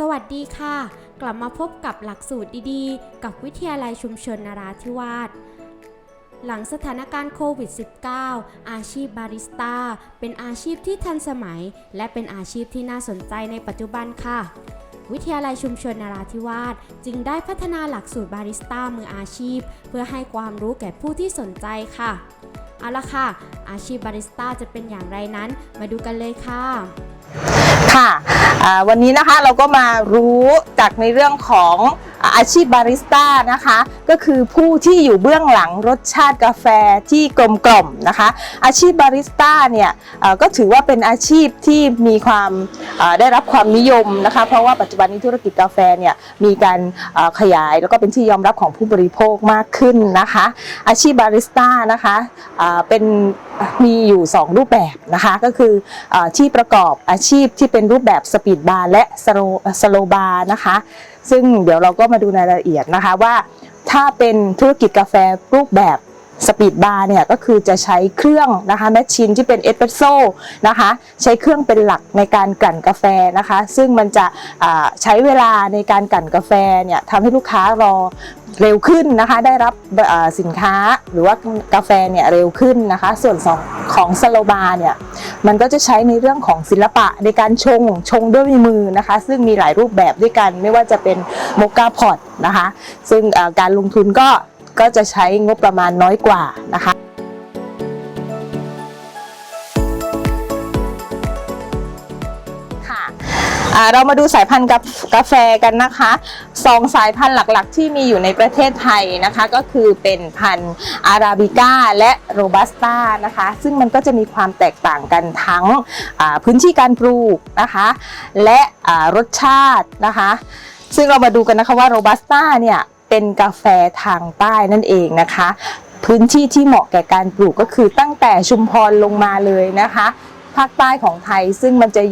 สวัสดีค่ะ กลับมาพบกับหลักสูตรดีๆ กับวิทยาลัยชุมชนนราธิวาสหลังสถานการณ์โควิด -19 อาชีพบาริสต้าเป็นอาชีพที่ทันสมัย และเป็นอาชีพที่น่าสนใจในปัจจุบันค่ะ วิทยาลัยชุมชนนราธิวาสจึงได้พัฒนาหลักสูตรบาริสต้ามืออาชีพ เพื่อให้ความรู้แก่ผู้ที่สนใจค่ะ เอาละค่ะ อาชีพบาริสต้าจะเป็นอย่างไรนั้น มาดูกันเลยค่ะ ค่ะวันนี้นะคะเราก็มารู้จากในเรื่องของ อาชีพบาริสต้านะคะ ก็คือผู้ที่อยู่เบื้องหลังรสชาติกาแฟที่กลมกล่อมนะคะ อาชีพบาริสต้าเนี่ยก็ถือว่าเป็นอาชีพที่มีความได้รับความนิยมนะคะ เพราะว่าปัจจุบันนี้ธุรกิจกาแฟเนี่ยมีการขยายแล้วก็เป็นที่ยอมรับของผู้บริโภคมากขึ้นนะคะ อาชีพบาริสต้านะคะเป็นมีอยู่ 2 รูปแบบนะคะ ก็คืออที่ประกอบอาชีพที่เป็นรูปแบบสปีดบาร์และสโลสโลบาร์นะคะ ซึ่งเดี๋ยวเราก็มาดูในรายละเอียดนะคะว่า ถ้าเป็นธุรกิจกาแฟรูปแบบ สปีดบาร์เนี่ยก็คือจะใช้เครื่องนะคะแมชชีนที่เป็นเอสเปรสโซ่นะคะใช้เครื่องเป็นหลักในการกลั่นกาแฟนะคะ ซึ่งมันจะใช้เวลาในการกลั่นกาแฟเนี่ยทำให้ลูกค้ารอเร็วขึ้นนะคะ ได้รับสินค้าหรือว่ากาแฟเนี่ยเร็วขึ้นนะคะ ส่วนสองของสโลบาร์เนี่ยมันก็จะใช้ในเรื่องของศิลปะในการชงชงด้วยมือนะคะ ซึ่งมีหลายรูปแบบด้วยกันไม่ว่าจะเป็นโมกาพอตนะคะ ซึ่งการลงทุนก็ ก็จะใช้งบประมาณน้อยกว่านะคะค่ะเรามาดูสายพันธุ์กากาแฟกันนะคะสองสายพันธุ์หลักๆ ที่มีอยู่ในประเทศไทยนะคะ ก็คือเป็นพันธุ์อาราบิก้าและโรบัสต้านะคะ ซึ่งมันก็จะมีความแตกต่างกันทั้งพื้นที่การปลูกนะคะ และรสชาตินะคะ ซึ่งเรามาดูกันนะคะว่าโรบัสต้าเนี่ย เป็นกาแฟทางใต้นั่นเองนะคะ พื้นที่ที่เหมาะแก่การปลูกก็คือตั้งแต่ชุมพรลงมาเลยนะคะ ภาคใต้ของไทยซึ่งมันจะ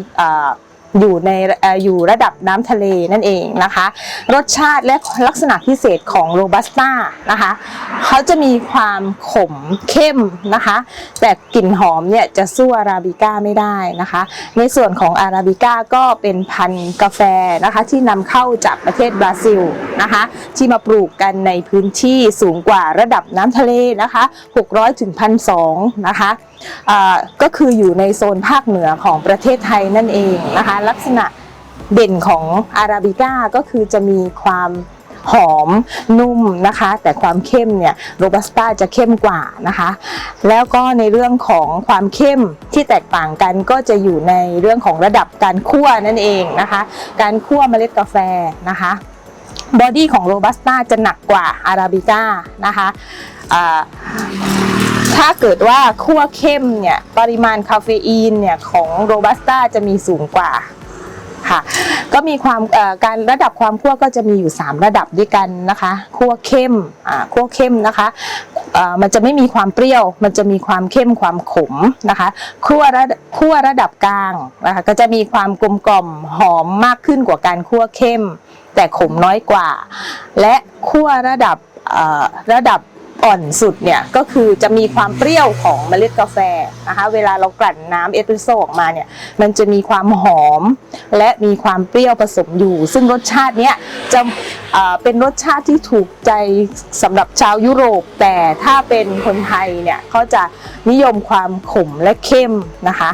อยู่ในออยู่ระดับน้ำทะเลนั่นเองนะคะ รสชาติและลักษณะพิเศษของโรบัสต้านะคะเขาจะมีความขมเข้มนะคะ แต่กลิ่นหอมเนี่ยจะสู้อาราบิก้าไม่ได้นะคะ ในส่วนของอาราบิก้าก็เป็นพันธุ์กาแฟนะคะ ที่นำเข้าจากประเทศบราซิลนะคะ ที่มาปลูกกันในพื้นที่สูงกว่าระดับน้ำทะเลนะคะ 600ถึง1,200นะคะ ก็คืออยู่ในโซนภาคเหนือของประเทศไทยนั่นเองนะคะลักษณะเด่นของอาราบิก้าก็คือจะมีความหอมนุ่มนะคะ แต่ความเข้มเนี่ยโรบัสต้าจะเข้มกว่านะคะ แล้วก็ในเรื่องของความเข้มที่แตกต่างกันก็จะอยู่ในเรื่องของระดับการคั่วนั่นเองนะคะ การคั่วเมล็ดกาแฟนะคะบอดี้ของโรบัสต้าจะหนักกว่าอาราบิก้านะคะ ถ้าเกิดว่าคั่วเข้มเนี่ยปริมาณคาเฟอีนเนี่ยของโรบัสต้าจะมีสูงกว่าค่ะก็มีความการระดับความคั่วก็จะมีอยู่ 3 ระดับด้วยกันนะคะคั่วเข้มอ่าคั่วเข้มนะคะมันจะไม่มีความเปรี้ยว มันจะมีความเข้มความขมนะคะคั่วระคั่วระดับกลางนะคะก็จะมีความกลมกล่อมหอมมากขึ้นกว่าการคั่วเข้ม แต่ขมน้อยกว่า และคั่วระดับระดับ อ่อนสุดเนี่ยก็คือจะมีความเปรี้ยวของเมล็ดกาแฟนะคะเวลาเรากลั่นน้ำเอสเปรสโซ่ออกมาเนี่ยมันจะมีความหอมและมีความเปรี้ยวผสมอยู่ ซึ่งรสชาติเนี้ยจะเอ่อเป็นรสชาติที่ถูกใจสำหรับชาวยุโรป แต่ถ้าเป็นคนไทยเนี่ยเขาจะนิยมความขมและเข้มนะคะ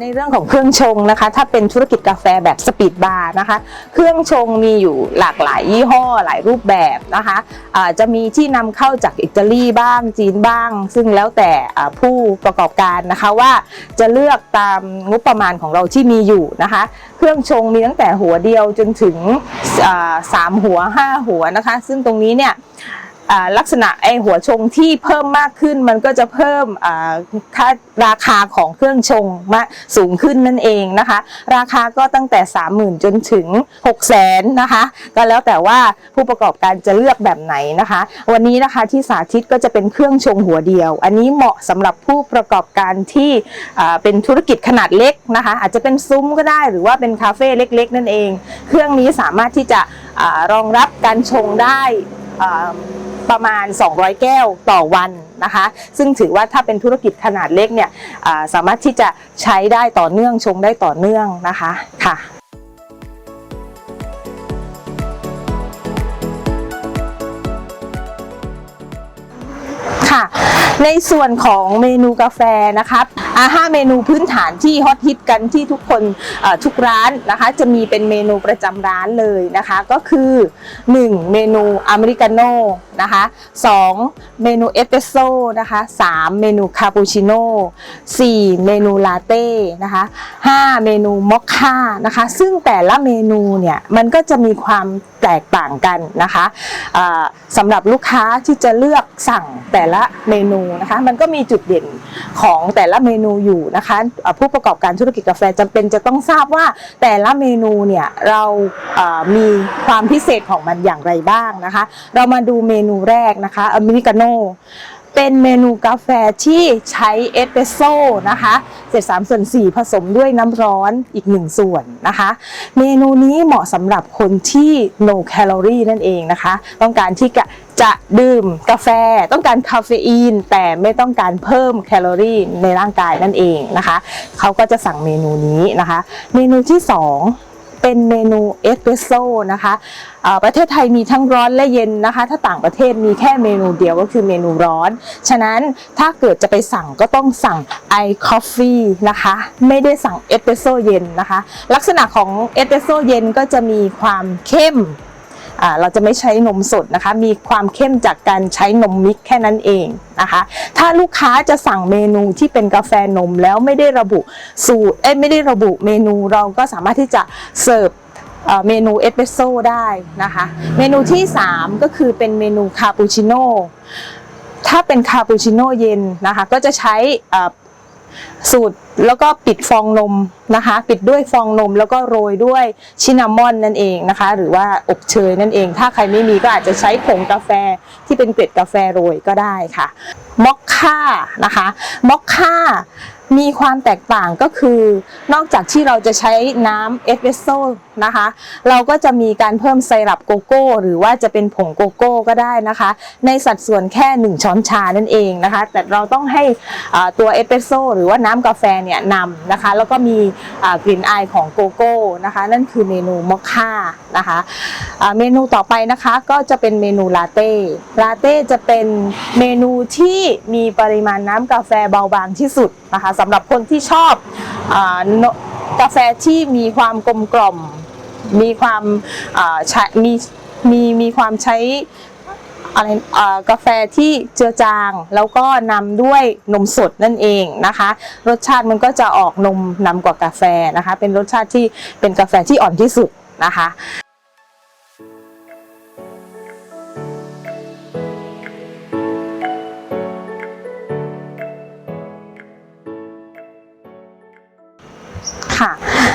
ในเรื่องของเครื่องชงนะคะ ถ้าเป็นธุรกิจกาแฟแบบสปีดบาร์นะคะ เครื่องชงมีอยู่หลากหลายยี่ห้อหลายรูปแบบนะคะะจะมีที่นำเข้าจากอิตาลีบ้างจีนบ้าง ซึ่งแล้วแต่ผู้ประกอบการนะคะว่าจะเลือกตามงบประมาณของเราที่มีอยู่นะคะ เครื่องชงมีตั้งแต่หัวเดียวจนถึงสามหัวห้าหัวนะคะ ซึ่งตรงนี้เนี่ย ลักษณะไอหัวชงที่เพิ่มมากขึ้นมันก็จะเพิ่มอ่าค่าราคาของเครื่องชงมาสูงขึ้นนั่นเองนะคะ ราคาก็ตั้งแต่ 30,000 จนถึง 6 0 0 0 0นนะคะ ก็แล้วแต่ว่าผู้ประกอบการจะเลือกแบบไหนนะคะ วันนี้นะคะที่สาธิตก็จะเป็นเครื่องชงหัวเดียว อันนี้เหมาะสำหรับผู้ประกอบการที่เป็นธุรกิจขนาดเล็กนะคะ อาจจะเป็นซุ้มก็ได้หรือว่าเป็นคาเฟ่เล็ก ๆ นั่นเอง เครื่องนี้สามารถที่จะอรองรับการชงได้ ประมาณ 200 แก้วต่อวันนะคะ ซึ่งถือว่าถ้าเป็นธุรกิจขนาดเล็กเนี่ยสามารถที่จะใช้ได้ต่อเนื่องชงได้ต่อเนื่องนะคะค่ะ ในส่วนของเมนูกาแฟนะครับอาห้าเมนูพื้นฐานที่ฮอตฮิตกันที่ทุกคนทุกร้านนะคะ จะมีเป็นเมนูประจำร้านเลยนะคะ ก็คือ 1 เมนูอเมริกาโน่นะคะ 2 เมนูเอสเปรสโซ่นะคะ 3 เมนูคาปูชิโน่ 4 เมนูลาเต้นะคะ 5 เมนูมอคค่านะคะ ซึ่งแต่ละเมนูเนี่ยมันก็จะมีความ แตกต่างกันนะคะสำหรับลูกค้าที่จะเลือกสั่งแต่ละเมนูนะคะ มันก็มีจุดเด่นของแต่ละเมนูอยู่นะคะผู้ประกอบการธุรกิจกาแฟจำเป็นจะต้องทราบว่าแต่ละเมนูเนี่ยเราอ่ามีความพิเศษของมันอย่างไรบ้างนะคะ เรามาดูเมนูแรกนะคะอเมริกาโน่ เป็นเมนูกาแฟที่ใช้เอสเปรสโซ่นะคะเศษ3ส่วน4ผสมด้วยน้ำร้อนอีก1ส่วนนะคะ เมนูนี้เหมาะสำหรับคนที่ no calorie นั่นเองนะคะ ต้องการที่จะจะดื่มกาแฟต้องการคาเฟอีน แต่ไม่ต้องการเพิ่มแคลอรี่ในร่างกายนั่นเองนะคะ เขาก็จะสั่งเมนูนี้นะคะ เมนูที่ 2 เป็นเมนูเอสเปรสโซ่นะคะอ่าประเทศไทยมีทั้งร้อนและเย็นนะคะ ถ้าต่างประเทศมีแค่เมนูเดียวก็คือเมนูร้อน ฉะนั้นถ้าเกิดจะไปสั่งก็ต้องสั่งไอคอฟฟี่นะคะ ไม่ได้สั่งเอสเปรสโซ่เย็นนะคะ ลักษณะของเอสเปรสโซ่เย็นก็จะมีความเข้ม เราจะไม่ใช้นมสดนะคะ มีความเข้มจากการใช้นมมิกแค่นั้นเองนะคะ ถ้าลูกค้าจะสั่งเมนูที่เป็นกาแฟนมแล้วไม่ได้ระบุสูตรเอ้ไม่ได้ระบุเมนูเราก็สามารถที่จะเสิร์ฟเมนูเอสเปรสโซ่ได้นะคะ เมนูที่ 3 ก็คือเป็นเมนูคาปูชิโน่ถ้าเป็นคาปูชิโน่เย็นนะคะ ก็จะใช้ สูตรแล้วก็ปิดฟองนมนะคะ ปิดด้วยฟองนมแล้วก็โรยด้วยชินามอนนั่นเองนะคะ หรือว่าอบเชยนั่นเอง ถ้าใครไม่มีก็อาจจะใช้ผงกาแฟที่เป็นเกล็ดกาแฟโรยก็ได้ค่ะมอคค่านะคะมอคค่า มีความแตกต่างก็คือนอกจากที่เราจะใช้น้ำเอสเปรสโซ่นะคะ เราก็จะมีการเพิ่มไซรัปโกโก้ หรือว่าจะเป็นผงโกโก้ก็ได้นะคะ ในสัดส่วนแค่ 1 ช้อนชานั่นเองนะคะ แต่เราต้องให้ตัวเอสเปรสโซ่หรือว่าน้ำกาแฟเนี่ยนำนะคะ แล้วก็มีกลิ่นอายของโกโก้นะคะ นั่นคือเมนูมอคค่านะคะเมนูต่อไปนะคะก็จะเป็นเมนูลาเต้ลาเต้จะเป็นเมนูที่มีปริมาณน้ำกาแฟเบาบางที่สุดนะคะสำหรับคนที่ชอบอกาแฟที่มีความกลมกล่อม มีความใช้มีมีมีความใช้อะไรกาแฟที่เจือจาง แล้วก็นำด้วยนมสดนั่นเองนะคะ รสชาติมันก็จะออกนมนำกว่ากาแฟนะคะ เป็นรสชาติที่เป็นกาแฟที่อ่อนที่สุดนะคะ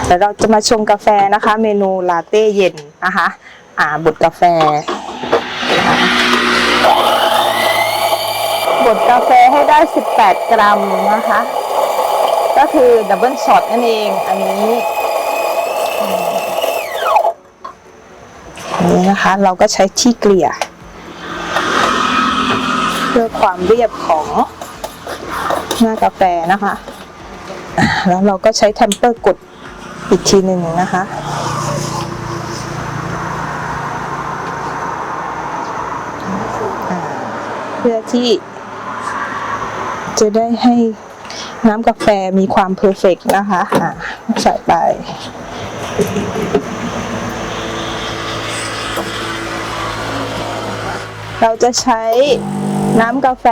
เดี๋ยวเราจะมาชงกาแฟนะคะ เมนูลาเต้เย็นนะคะอ่าบดกาแฟบดกาแฟให้ได้ 18 กรัมนะคะ ก็คือดับเบิลช็อตนั่นเองอันนี้อันนี้นะคะเราก็ใช้ที่เกลี่ย เพื่อความเรียบของหน้ากาแฟนะคะ แล้วเราก็ใช้แทมเปอร์กด อีกทีหนึ่งนะคะ เพื่อที่จะได้ให้น้ำกาแฟมีความเพอร์เฟกนะคะอ่าใส่ไปเราจะใช้น้ำกาแฟ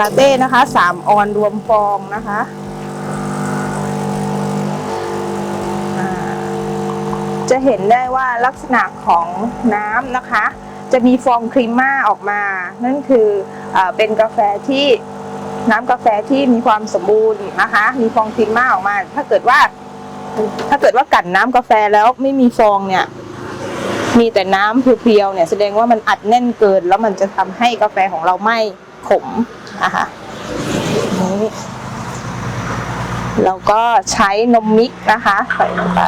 ลาเต้นะคะ 3 ออนรวมฟองนะคะ จะเห็นได้ว่าลักษณะของน้ำนะคะ จะมีฟองครีมม่าออกมา นั่นคืออเป็นกาแฟที่น้ำกาแฟที่มีความสมบูรณ์นะคะ มีฟองครีมม่าออกมา ถ้าเกิดว่า ถ้าเกิดว่ากั่นน้ำกาแฟแล้วไม่มีฟองเนี่ย มีแต่น้ำเพียวๆเนี่ยแสดงว่ามันอัดแน่นเกิน แล้วมันจะทำให้กาแฟของเราไม่ขมนะคะนี่เราก็ใช้นมมิกนะคะใส่ลงไป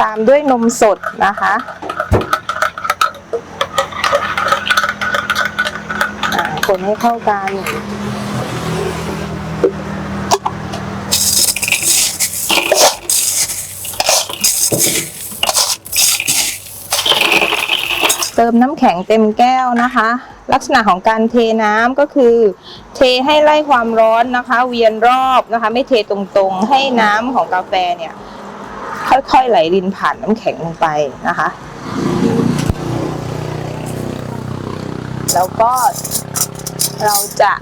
ตามด้วยนมสดนะคะคนให้เข้ากันเติมน้ำแข็งเต็มแก้วนะคะ ลักษณะของการเทน้ำก็คือ เทให้ไล่ความร้อนนะคะ เวียนรอบนะคะ ไม่เทตรงๆ ให้น้ำของกาแฟเนี่ย ค่อยๆไหลรินผ่านน้ำแข็งลงไปนะคะ แล้วก็เราจะ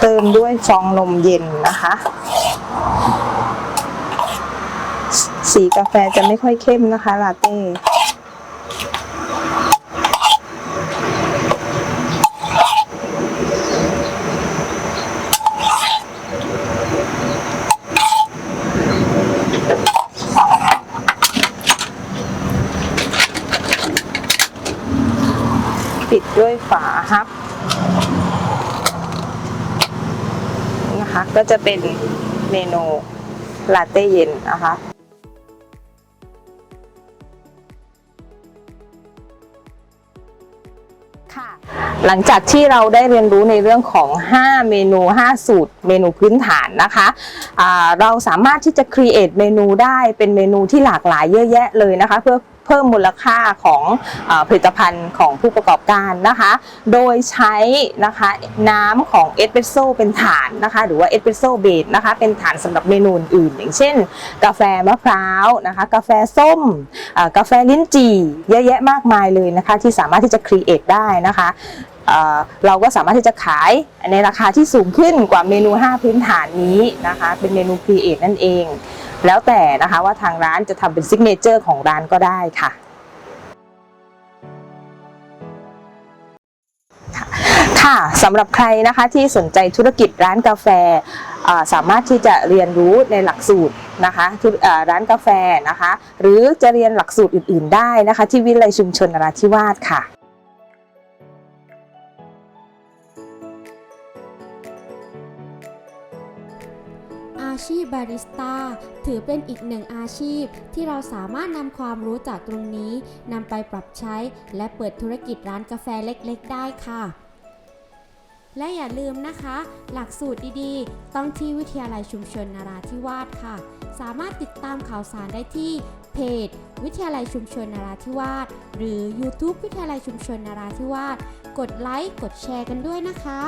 เติมด้วยฟองนมเย็นนะคะ สีกาแฟจะไม่ค่อยเข้มนะคะลาเต้ ปิดด้วยฝาฮับนะคะ ก็จะเป็นเมนูลาเต้เย็นนะคะค่ะหลังจากที่เราได้เรียนรู้ในเรื่องของ 5 เมนู 5 สูตร เมนูพื้นฐานนะคะอ่าเราสามารถที่จะ create เมนูได้เป็นเมนูที่หลากหลายเยอะแยะเลยนะคะ เพื่อ เพิ่มมูลค่าของอผลิตภัณฑ์ของผู้ประกอบการนะคะ โดยใช้นะคะน้ำของเอสเปรสโซเป็นฐานนะคะหรือว่าเอสเปรสโซเบสนะคะเป็นฐานสำหรับเมนูอื่น อย่างเช่น กาแฟมะพร้าวนะคะกาแฟส้มกาแฟลิ้นจี่เยอะแยะมากมายเลยนะคะที่สามารถที่จะครีเอทได้นะคะเอ่อเราก็สามารถที่จะขายในราคาที่สูงขึ้นกว่าเมนู 5 พื้นฐานนี้นะคะ เป็นเมนูครีเอทนั่นเอง แล้วแต่นะคะว่าทางร้านจะทำเป็นซิกเนเจอร์ของร้านก็ได้ค่ะค่ะสำหรับใครนะคะที่สนใจธุรกิจร้านกาแฟสามารถที่จะเรียนรู้ในหลักสูตรนะคะร้านกาแฟนะคะ หรือจะเรียนหลักสูตรอื่น ๆ ได้นะคะ ที่วิทยาลัยชุมชนนราธิวาสค่ะ ชีพบาริสต้าถือเป็นอีกหนึ่งอาชีพ ที่เราสามารถนำความรู้จากตรงนี้นำไปปรับใช้ และเปิดธุรกิจร้านกาแฟเล็กๆ ได้ค่ะ และอย่าลืมนะคะ หลักสูตรดีๆ ต้องที่วิทยาลัยชุมชนนาราธิวาสค่ะ สามารถติดตามข่าวสารได้ที่เพจ วิทยาลัยชุมชนนาราธิวาสหรือ YouTube วิทยาลัยชุมชนนาราธิวาสกดไลค์กดแชร์กันด้วยนะคะ